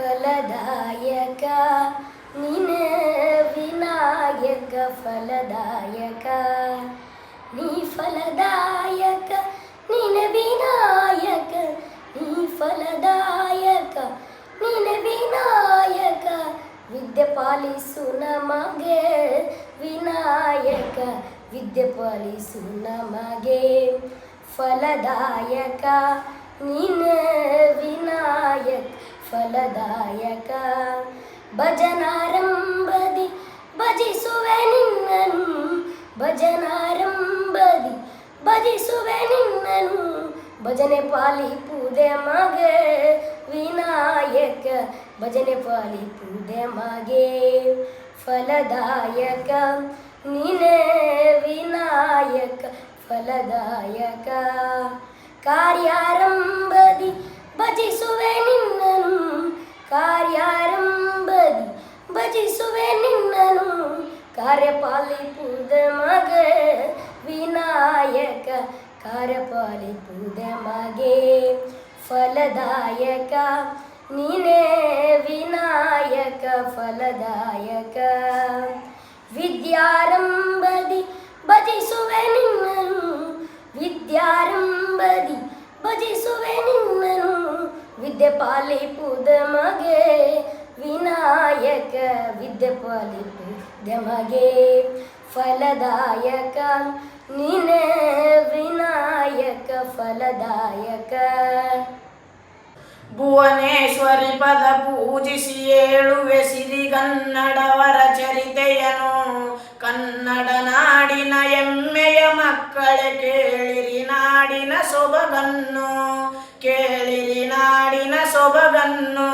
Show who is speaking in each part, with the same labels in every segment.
Speaker 1: ಫಲದಾಯಕ ನೀನೆ ವಿನಾಯಕ ಫಲದಾಯಕ ನೀ ಫಲದಾಯಕ ನೀನೆ ವಿನಾಯಕ ನೀ ಫಲದಾಯಕ ನೀನೆ ವಿನಾಯಕ ವಿದ್ಯೆ ಪಾಲಿಸು ನಮಗೆ ವಿನಾಯಕ ವಿದ್ಯೆ ಪಾಲಿಸು ನಮಗೆ ಫಲದಾಯಕ ನೀನೆ ವಿನಾಯಕ ಫಲದಾಯಕ ಭಜನಾರಂಭದಿ ಭಜಿಸುವೆ ನಿನ್ನನು ಭಜನಾರಂಭದಿ ಭಜಿಸುವೆ ನಿನ್ನನು ಭಜನೆ ಪಾಲಿಪುದೆ ಮಗೆ ವಿನಾಯಕ ಭಜನೆ ಪಾಲಿಪುದೆ ಮಗೆ ಫಲದಾಯಕ ನೀನೇ ವಿನಾಯಕ ಫಲದಾಯಕ ಕಾರ್ಯಾರಂಭದಿ ಭಜಿಸುವೆ ನಿನ್ನನು ಕಾರ್ಯಾರಂಭದಿ ಭಜಿಸುವೆ ನಿನ್ನನು ಕಾರ್ಯಪಾಲಿಪುದ ಮಗೆ ವಿನಾಯಕ ಕಾರ್ಯಪಾಲಿಪುದ ಮಗೆ ಫಲದಾಯಕ ನೀನೇ ವಿನಾಯಕ ಫಲದಾಯಕ ವಿದ್ಯಾರಂಭದಿ ಪಾಲಿಪುದ ಮಗೆ ವಿನಾಯಕ ವಿದ್ಯೆ ಪಾಲಿಪುದ ಮಗೆ ಫಲದಾಯಕ ನೀನೇ ವಿನಾಯಕ ಫಲದಾಯಕ.
Speaker 2: ಭುವನೇಶ್ವರಿ ಪದ ಪೂಜಿಸಿ ಏಳುವೆ ಸಿರಿಗನ್ನಡವರ ಚರಿತೆಯನು. ಕನ್ನಡ ನಾಡಿನ ಎಮ್ಮೆಯ ಮಕ್ಕಳೇ, ಕೇಳಿರಿ ನಾಡಿನ ಸೊಬಗನ್ನು ಕೇಳಿರಿ ನಾಡಿನ ಸೊಬಗನ್ನು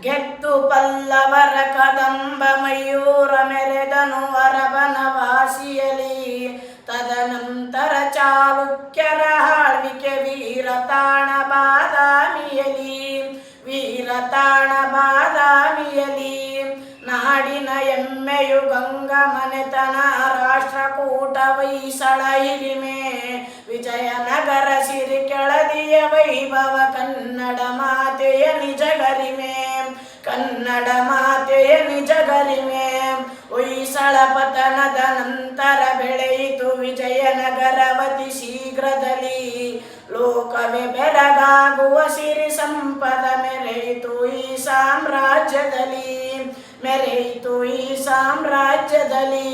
Speaker 2: ಗೆದ್ದು ಪಲ್ಲವರ ಕದಂಬ ಮಯೂರ ಮೆರೆದನು ಅರಬನವಾಸಿಯಲಿ ತದನಂತರ ಚಾಲುಕ್ಯರ ಆಳ್ವಿಕೆ ವೀರತಾಣ ಬಾದಾಮಿಯಲಿ. ವೀರತಾಣ ಬಾದಾಮಿಯಲಿ. ನಾಡಿನ ಎಮ್ಮೆಯು ಗಂಗ ಮನೆತನ, ರಾಷ್ಟ್ರಕೂಟ ವೈಸಳ ಹಿರಿಮೆ. ವಿಜಯನಗರ ಸಿರಿ ಕೆಳದಿಯ ವೈಭವ, ಕನ್ನಡ ಮಾತೆಯ ನಿಜ ಗರಿಮೆ. ಕನ್ನಡ ಮಾತೆಯ ನಿಜ ಗರಿಮೆ. ಹೊಯ್ಸಳ ಪತನದ ನಂತರ ಬೆಳೆಯಿತು ವಿಜಯನಗರವತಿ ಶೀಘ್ರದಲ್ಲಿ. ಲೋಕವೇ ಬೆಳಗಾಗುವ ಸಿರಿ ಸಂಪದ ಮೆರೆಯಿತು ಈ ಸಾಮ್ರಾಜ್ಯದಲ್ಲಿ. ಮೆರೆಯಿತು ಈ ಸಾಮ್ರಾಜ್ಯದಲ್ಲಿ.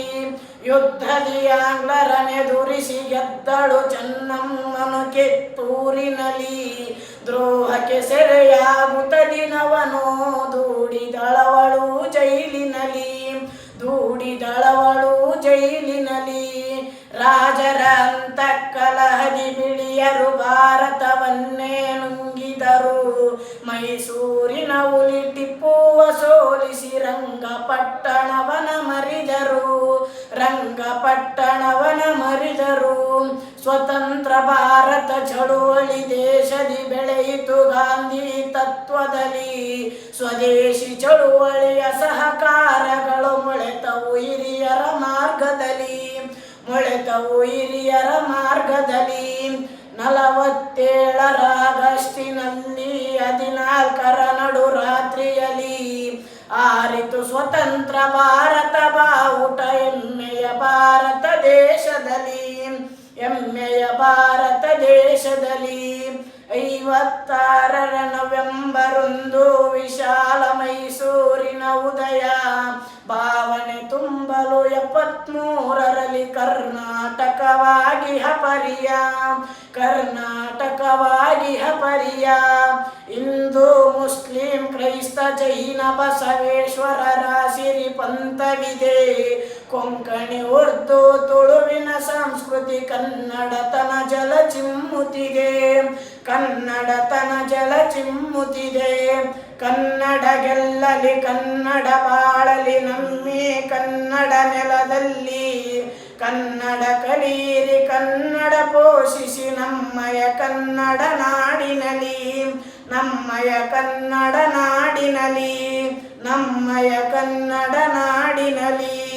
Speaker 2: ಯುದ್ಧದಿ ಆಂಗ್ಲರನೆದುರಿಸಿ ಗೆದ್ದಳು ಚೆನ್ನಮ್ಮನು ಕೆತ್ತೂರಿನಲಿ ದ್ರೋಹಕ್ಕೆ ಸೆರೆಯಾಗುತ್ತ ದಿನವನು ದೂಡಿದಳವಳು ಜೈಲಿನಲ್ಲಿ. ದೂಡಿದಳವಳು ಜೈಲಿನಲ್ಲಿ. ರಾಜರ ಬಿಳಿಯರು ಭಾರತವನ್ನೇ ನುಂಗಿದರು. ಮೈಸೂರಿನ ಹುಲಿ ಟಿಪ್ಪುವ ಸೋಲಿಸಿ ರಂಗಪಟ್ಟಣವನ ಮರಿದರು. ರಂಗಪಟ್ಟಣವನ ಮರಿದರು. ಸ್ವತಂತ್ರ ಭಾರತ ಚಳುವಳಿ ದೇಶದಿ ಬೆಳೆಯಿತು ಗಾಂಧಿ ತತ್ವದಲ್ಲಿ. ಸ್ವದೇಶಿ ಚಳುವಳಿಯ ಸಹಕಾರಗಳು ಮೊಳೆತವು ಹಿರಿಯರ ಮಾರ್ಗದಲ್ಲಿ. ಮೊಳೆತವು ಹಿರಿಯರ ಮಾರ್ಗದಲ್ಲಿ ನಲವತ್ತೇಳರ ಆಗಸ್ಟಿನಲ್ಲಿ ಹದಿನಾಲ್ಕರ ನಡು ರಾತ್ರಿಯಲ್ಲಿ ಆರಿತು ಸ್ವತಂತ್ರ ಭಾರತ ಬಾವುಟ ಎಮ್ಮೆಯ ಭಾರತ ದೇಶದಲ್ಲಿ, ಎಮ್ಮೆಯ ಭಾರತ ದೇಶದಲ್ಲಿ. ಐವತ್ತಾರರ ನವೆಂಬರೊಂದು ವಿಶಾಲ ಮೈಸೂರಿನ ಉದಯ. ಭಾವನೆ ತುಂಬಲು ಎಪ್ಪತ್ಮೂರರಲ್ಲಿ ಕರ್ನಾಟಕವಾಗಿ ಹಪರಿಯ. ಕರ್ನಾಟಕವಾಗಿ ಹಪರಿಯ. ಹಿಂದೂ, ಮುಸ್ಲಿಂ, ಕ್ರೈಸ್ತ, ಜೈನ, ಬಸವೇಶ್ವರರ ಸಿರಿ ಪಂಥವಿದೆ ಕೊಂಕಣಿ ಉರ್ದು ತುಳುವಿನ ಸಂಸ್ಕೃತಿ ಕನ್ನಡತನ ಜಲ ಚಿಮ್ಮುತ್ತಿದೆ ಕನ್ನಡತನ ಜಲ ಚಿಮ್ಮುತ್ತಿದೆ ಕನ್ನಡ ಗೆಲ್ಲಲಿ, ಕನ್ನಡ ಬಾಳಲಿ, ನಮ್ಮಿ ಕನ್ನಡ ನೆಲದಲ್ಲಿ. ಕನ್ನಡ ಕಲೀರಿ ಕನ್ನಡ ಪೋಷಿಸಿ, ನಮ್ಮಯ ಕನ್ನಡ ನಾಡಿನಲಿ. ನಮ್ಮಯ ಕನ್ನಡ ನಾಡಿನಲಿ. ನಮ್ಮಯ ಕನ್ನಡ ನಾಡಿನಲಿ.